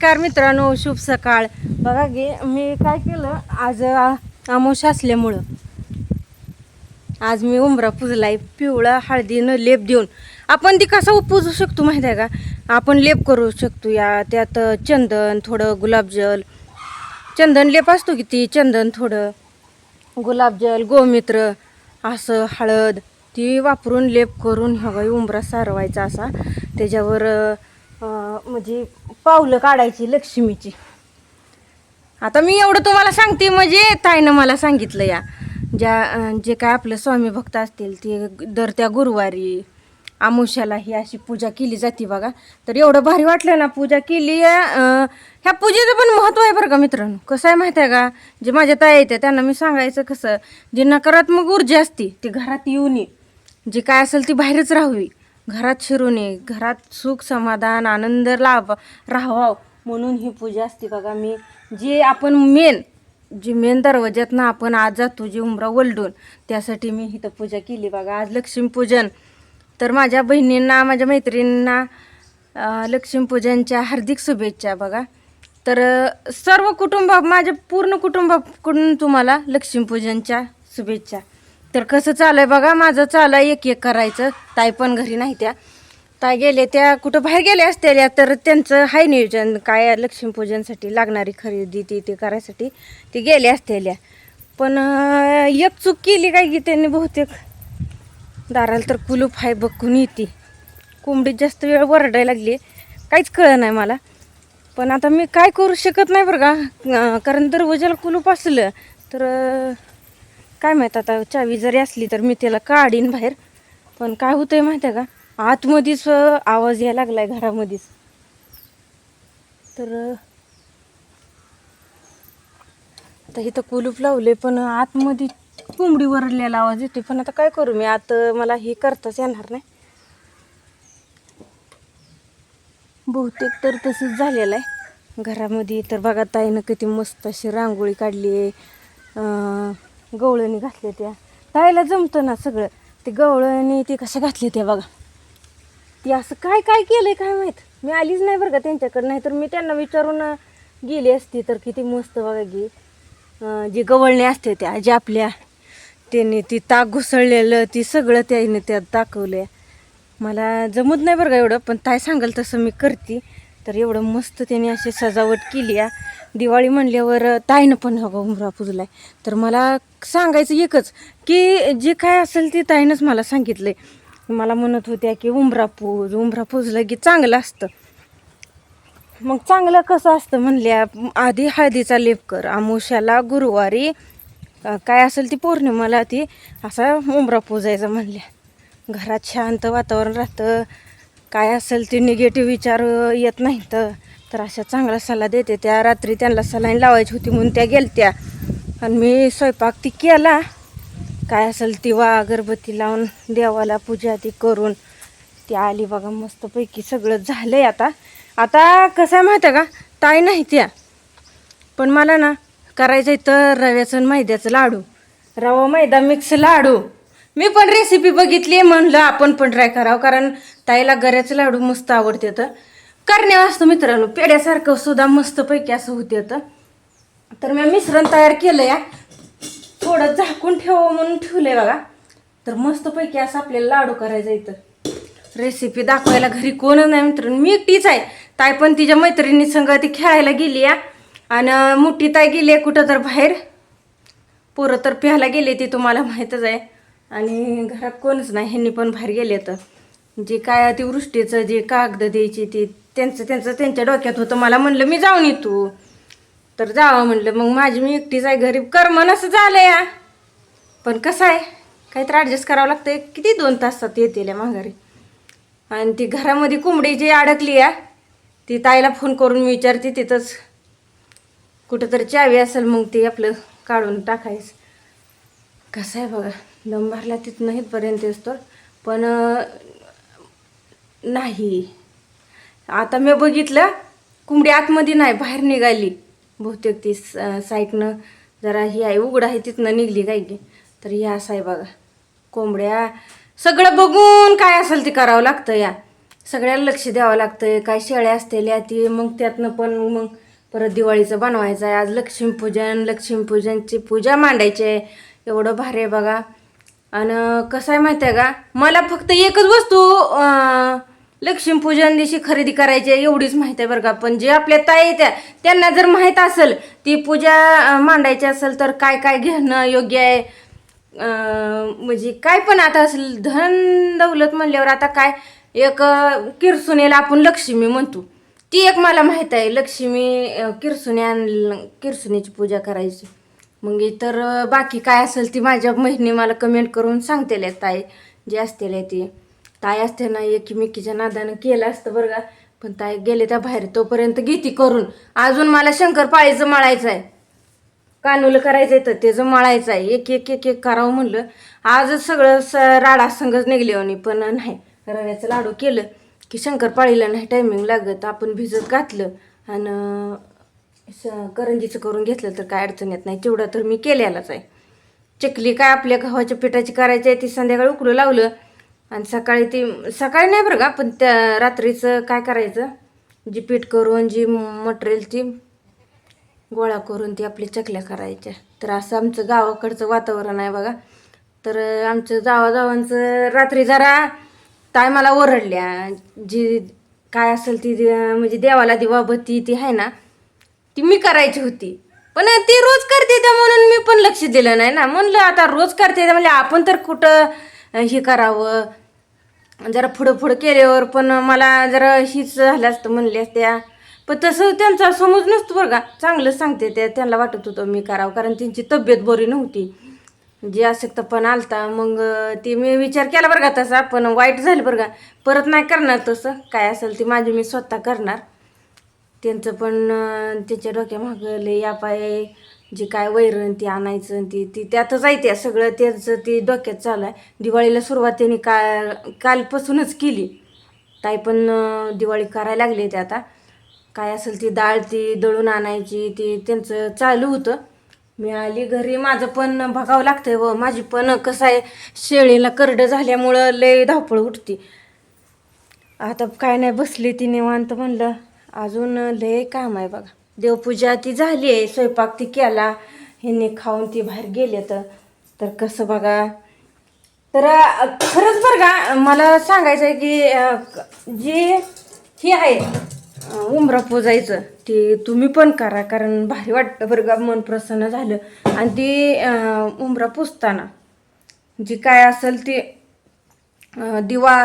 नमस्कार मित्रांनो शुभ सकाळ. बघा गे मी काय केलं? आज आमोश असल्यामुळं आज मी उंबरा पुजलाय पिवळा हळदीनं लेप देऊन. आपण ती कसा पुजू शकतो माहीत आहे का? आपण लेप करू शकतो या त्यात चंदन थोडं गुलाबजल चंदन लेप असतो की ती? चंदन थोडं गुलाबजल गोमित्र असं हळद ती वापरून लेप करून ह्या उंबरा सारवायचा असा. त्याच्यावर म्हणजे पावलं काढायची लक्ष्मीची. आता मी एवढं तुम्हाला सांगते म्हणजे ताईनं मला सांगितलं या. ज्या जे काय आपलं स्वामी भक्त असतील ते दर त्या गुरुवारी आमुष्याला ही अशी पूजा केली जाते बघा. तर एवढं भारी वाटलं ना पूजा केली ह्या पूजेचं पण महत्त्व आहे बरं का मित्रांनो. कसं आहे माहिती आहे का? जे माझ्या ताई येते त्यांना मी सांगायचं कसं जी नकारात्मक ऊर्जा असते ती घरात येऊ नये जी काय असेल ती बाहेरच राहावी. घरात शिरू नये. घरात सुख समाधान आनंद लाभ राहावा म्हणून ही पूजा असते. बघा मी जे आपण मेन जी मेन दरवाज्यातनं आपण आज जातो जे उमरा वलडून त्यासाठी मी इथं पूजा केली. बघा आज लक्ष्मीपूजन. तर माझ्या बहिणींना माझ्या मैत्रिणींना लक्ष्मीपूजनच्या हार्दिक शुभेच्छा. बघा तर सर्व कुटुंब माझ्या पूर्ण कुटुंबाकडून तुम्हाला लक्ष्मीपूजनच्या शुभेच्छा. तर कसं चालू आहे बघा माझं चालू आहे एक एक करायचं. ताई पण घरी नाही त्या. ताई गेले त्या कुठं बाहेर गेल्या असतेल्या तर त्यांचं हाय नियोजन काय लक्ष्मीपूजनसाठी लागणारी खरेदी ती ते करायसाठी ते गेले असतेल्या पण एक चूक केली काय की त्यांनी बहुतेक? दाराला तर कुलूप आहे बघून येते. कोंबडीत जास्त वेळ वरडायला लागली. काहीच कळलं नाही मला. पण आता मी काय करू शकत नाही बरं का? कारण दरवाजाला कुलूप असलं तर काय माहीत आता चावी जरी असली तर मी त्याला काढीन बाहेर. पण काय होतंय माहिती आहे का? आतमध्येच आवाज यायला लागलाय घरामध्येच. तर आता इथं कुलूप लावले पण आतमध्ये कोंबडी वरडलेला आवाज येते पण आता काय करू मी? आत मला हे करताच येणार नाही. बहुतेक तर तसंच झालेलं आहे. घरामध्ये तर बघा ताईनं किती मस्त अशी रांगोळी काढली आहे गवळणी घातल्या त्या. ताईला जमतं ना सगळं. ते गवळणी ते कशा घातले त्या बघा. ती असं काय काय केलंय काय माहीत? मी आलीच नाही बरं का त्यांच्याकडे. नाही तर मी त्यांना विचारून गेली असती तर किती मस्त बघा गी जी गवळणी असते त्या जे आपल्या त्यांनी ती ताक घुसळलेलं ती सगळं त्याने त्यात दाखवलं मला जमत नाही बरं का एवढं पण ताय सांगाल तसं मी करते. तर एवढं मस्त त्याने अशी सजावट केली आहे दिवाळी म्हणल्यावर ताईनं पण हवा उमरा पुजलाय. तर मला सांगायचं एकच की जे काय असेल ते ताईनंच मला सांगितलंय. मला म्हणत होत्या की उमरा पूज उमरा पुजलं की चांगलं असतं. मग चांगलं कसं असतं म्हणल्या आधी हळदीचा लेप कर आमुष्याला गुरुवारी काय असेल ती पौर्णिमाला ती असा उमरा पूजायचा म्हणल्या. घरात शांत वातावरण राहतं काय असेल ते निगेटिव्ह विचार येत नाही तर अशा चांगला सल्ला देते. त्या रात्री त्यांना सलाईन लावायची होती म्हणून त्या गेलत्या. आणि मी स्वयंपाक ती केला. काय असेल ती वा अगरबत्ती लावून देवाला पूजा ती करून. ती आली बघा मस्तपैकी सगळं झालं आहे आता. आता कसं आहे माहिती आहे का? ताई नाही त्या. पण मला ना करायचं आहे तर रव्याचं आणि मैद्याचं लाडू. रवा मैदा मिक्स लाडू. मी पण रेसिपी बघितली म्हणलं आपण पण ट्राय करावं कारण ताईला गऱ्याचं लाडू मस्त आवडते तर. करण्या असतं मित्रांनो पेड्यासारखं सुद्धा मस्तपैकी असं होते तर. तर मी मिश्रण तयार केलं या थोडं झाकून ठेवावं म्हणून ठेवलंय बघा. तर मस्तपैकी असं आपल्याला लाडू करायचं इथं. रेसिपी दाखवायला घरी कोणच नाही मित्रांनो. मी एकटीच आहे. ताई पण तिच्या मैत्रिणी संघ ती खेळायला गेली या आणि मोठी ताई गेली आहे कुठं तर बाहेर. पोरं तर प्यायला गेले ती तुम्हाला माहीतच आहे. आणि घरात कोणच नाही ह्यांनी पण बाहेर गेले तर जे काय अतिवृष्टीचं जे कागद द्यायची ते त्यांचं त्यांचं त्यांच्या डोक्यात होतं. मला म्हणलं मी जाऊन येतो. तर जावं म्हणलं. मग माझी मी एकटीच आहे घरी. करमन असं झालं या पण कसं आहे? काहीतरी ॲडजस्ट करावं लागतं किती दोन तासात येतील या माघारी. आणि ती घरामध्ये कोंबडी जी अडकली या ती ताईला फोन करून मी विचारते तिथंच कुठंतरी चावी असेल मग ती आपलं काढून टाकायचं. कसं आहे बघा दम भरला तिथनं इथपर्यंत असतो पण नाही. आता मी बघितलं कोंबडी आतमध्ये नाही बाहेर निघाली. बहुतेक ती स- साईडनं जरा ही आहे उघड आहे तिथनं निघली काय की. तर ही असं आहे बघा कोंबड्या सगळं बघून काय असेल ते करावं लागतं या. सगळ्याला लक्ष द्यावं लागतं काय शेळ्या असतेल्या ती मग त्यातनं पण मग परत दिवाळीचं बनवायचं आहे. आज लक्ष्मीपूजन लक्ष्मीपूजनची पूजा मांडायची आहे. एवढं भारी आहे बघा. आणि कसं आहे माहिती आहे का? मला फक्त एकच वस्तू लक्ष्मीपूजन दिवशी खरेदी करायची आहे एवढीच माहिती आहे बरं का. पण जे आपल्या ताई त्या त्यांना जर माहीत असेल ती पूजा मांडायची असेल तर काय काय घेणं योग्य आहे? म्हणजे काय पण आता असेल धन दौलत म्हणल्यावर आता काय? एक किरसुनेला आपण लक्ष्मी म्हणतो. ती एक मला माहीत आहे लक्ष्मी किरसुने आण पूजा करायची. मग इतर बाकी काय असेल ती माझ्या बहिणी मला कमेंट करून सांगतेल्या ताई. जे असतील ती. ताई असते ना एकीमेकीच्या नादानं केलं असतं बरं का. पण ताई गेले त्या बाहेर तोपर्यंत गीती करून. अजून मला शंकरपाळीचं मळायचं आहे कानूल करायचं तर त्याचं मळायचं आहे एक एक एक एक करावं म्हणलं. आजच सगळं स राडा संगच निघले आणि पण नाही. रव्याचं लाडू केलं की शंकरपाळीला नाही टायमिंग लागत. आपण भिजत घातलं आणि स करंजीचं करून घेतलं तर काय अडचण येत नाही. तेवढं तर मी केलेलाच आहे. चकली काय आपल्या गव्हाच्या पिठाची करायची आहे ती संध्याकाळी उकडू लावलं. आणि सकाळी ती सकाळी नाही बरं का पण त्या रात्रीचं काय करायचं? जी पीठ करून जी मटेरियल ती गोळा करून ती आपली चकल्या करायच्या. तर असं आमचं गावाकडचं वातावरण आहे बघा. तर आमचं जावाजावांचं रात्री जरा ताय मला ओरडल्या. जी काय असेल ती म्हणजे देवाला दिवाबत्ती ती आहे ना ती मी करायची होती. पण ती रोज करते त्या म्हणून मी पण लक्ष दिलं नाही ना. म्हणलं आता रोज करते त्या म्हणजे आपण तर कुठं हे करावं. जरा पुढं पुढं केल्यावर पण मला जरा हीच झालं असतं म्हणले असत्या पण तसं त्यांचा समज नसतो बरं का. चांगलं सांगते ते त्यांना वाटत होतं मी करावं कारण त्यांची तब्येत बरी नव्हती. जे अशक्त पण आलता मग ते मी विचार केला बरं का तसा पण वाईट झालं बरं का. परत नाही करणार तसं. काय असेल ते माझी मी स्वतः करणार. त्यांचं पण त्याच्या डोक्यामागं लय या पाय जे काय वैरण ती आणायचं आणि ती ती त्यातच आहे त्या सगळं. त्याचं ती डोक्यात चालू आहे दिवाळीला सुरुवात त्यांनी काल कालपासूनच केली. ताई पण दिवाळी करायला लागली ते आता. काय असेल ती डाळ ती दळून आणायची ती त्यांचं चालू होतं. मी आली घरी. माझं पण बघावं लागतंय व. माझी पण कसं आहे शेळीला करडं झाल्यामुळं लय धावपळ उठती. आता काय नाही बसली ती निवांत म्हणलं. अजून लय काम आहे बघा. देवपूजा ती झाली आहे स्वयंपाक ती केला. ह्यांनी खाऊन ती बाहेर गेले तर. तर कसं बघा. तर खरंच बरं का मला सांगायचं आहे की जे हे आहे उमरा पोजायचं ते तुम्ही पण करा. कारण भारी वाटतं बरं का मन प्रसन्न झालं. आणि ती उमरा पुसताना जी काय असेल ते दिवा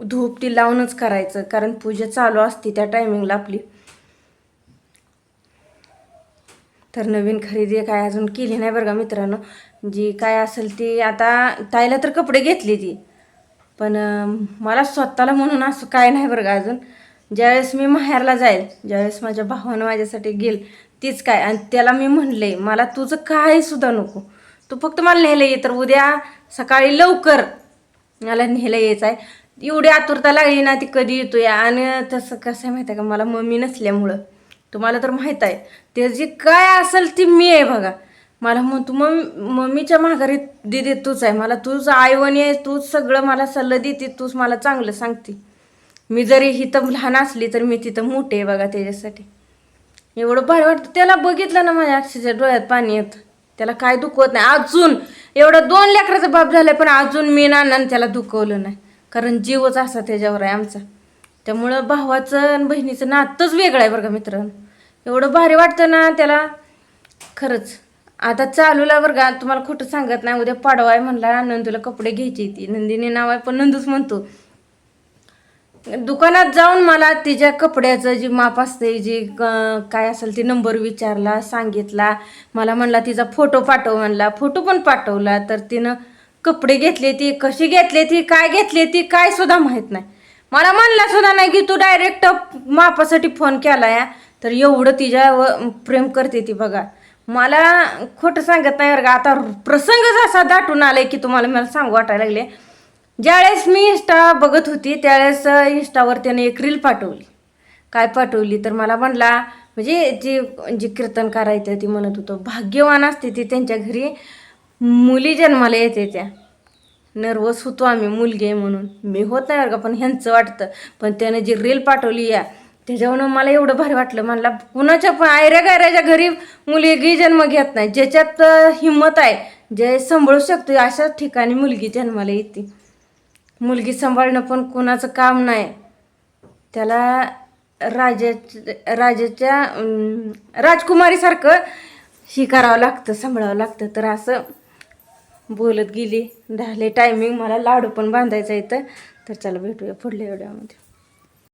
धूप ती लावूनच करायचं कारण पूजा चालू असते त्या टायमिंगला आपली. तर नवीन खरेदी काय अजून केली नाही बरं का मित्रांनो. जी काय असेल ती आता ताईला तर कपडे घेतली ती. पण मला स्वतःला म्हणून असं काय नाही बरं का अजून. ज्यावेळेस मी माहेरला जाईल ज्यावेळेस माझ्या भावानं माझ्यासाठी गेल तीच काय. आणि त्याला मी म्हणले मला तुझं काय सुद्धा नको. तू फक्त मला न्यायला ये तर उद्या सकाळी लवकर मला न्यायला यायचं आहे एवढी आतुरता लागली ना ती कधी येतो या आणि तसं कसं आहे माहिती आहे का? मला मम्मी नसल्यामुळं. तुम्हाला तर माहीत आहे. ते जी काय असेल ती मी आहे बघा. मला म्हणतो मम मम्मीच्या माघारी दिदी तूच आहे. मला तूच आईवणी आहे तूच सगळं मला सल्लं देते तूच मला चांगलं सांगते. मी जरी हिथं लहान असली तर मी तिथं मोठे आहे बघा त्याच्यासाठी. एवढं भारी वाटतं. त्याला बघितलं ना माझ्या अक्षरच्या डोळ्यात पाणी येतं. त्याला काय दुखवत नाही. अजून एवढं दोन लेकराचा बाप झालाय पण अजून मी नानानं त्याला दुखवलं नाही. कारण जीवच असा त्याच्यावर आहे आमचा. त्यामुळं भावाचं आणि बहिणीचं नातंच वेगळं आहे बरं का मित्रांनो एवढं भारी वाटतं ना त्याला. खरंच. आता चालूला बरं का तुम्हाला खोटं सांगत नाही उद्या पाडवा आहे म्हणला नंदूला कपडे घ्यायची ती. नंदिनी नाव आहे पण नंदूच म्हणतो. दुकानात जाऊन मला तिच्या कपड्याचं जी माप असते जी काय असेल ती नंबर विचारला सांगितला. मला म्हणला तिचा फोटो पाठव म्हणला. फोटो पण पाठवला तर तिनं कपडे घेतले ती कशी घेतले ती काय घेतली ती काय सुद्धा माहीत नाही. मला म्हणला सुद्धा नाही की तू डायरेक्ट मापासाठी फोन केला या. तर एवढं तिच्या व प्रेम करते ती बघा. मला खोटं सांगत नाही बरं का. आता प्रसंगच असा दाटून आलाय की तुम्हाला मला सांगू वाटायला लागले. ज्यावेळेस मी इंस्टा बघत होती त्यावेळेस इंस्टावर त्याने एक रील पाठवली. काय पाठवली? तर मला म्हणला म्हणजे जी जी कीर्तन करायचं ती म्हणत होतं भाग्यवान असते ती त्यांच्या घरी. मुली जन्माला येते त्या. नर्वस होतो आम्ही मुलगी आहे म्हणून. मी होत नाही बरं का पण ह्यांचं वाटतं. पण त्यानं जी रील पाठवली या त्याच्यावरून मला एवढं भारी वाटलं. म्हणला कुणाच्या पण आयऱ्या गायऱ्याच्या घरी मुलगी जन्म घेत नाही. ज्याच्यात हिंमत आहे जे सांभाळू शकतो अशाच ठिकाणी मुलगी जन्माला येते. मुलगी सांभाळणं पण कुणाचं काम नाही. त्याला राजा राजाच्या राजकुमारीसारखं ही करावं लागतं सांभाळावं लागतं. तर असं बोलत गेली. झाले टायमिंग मला लाडू पण बांधायचा इथं. तर चला भेटूया पुढल्या व्हिडिओमध्ये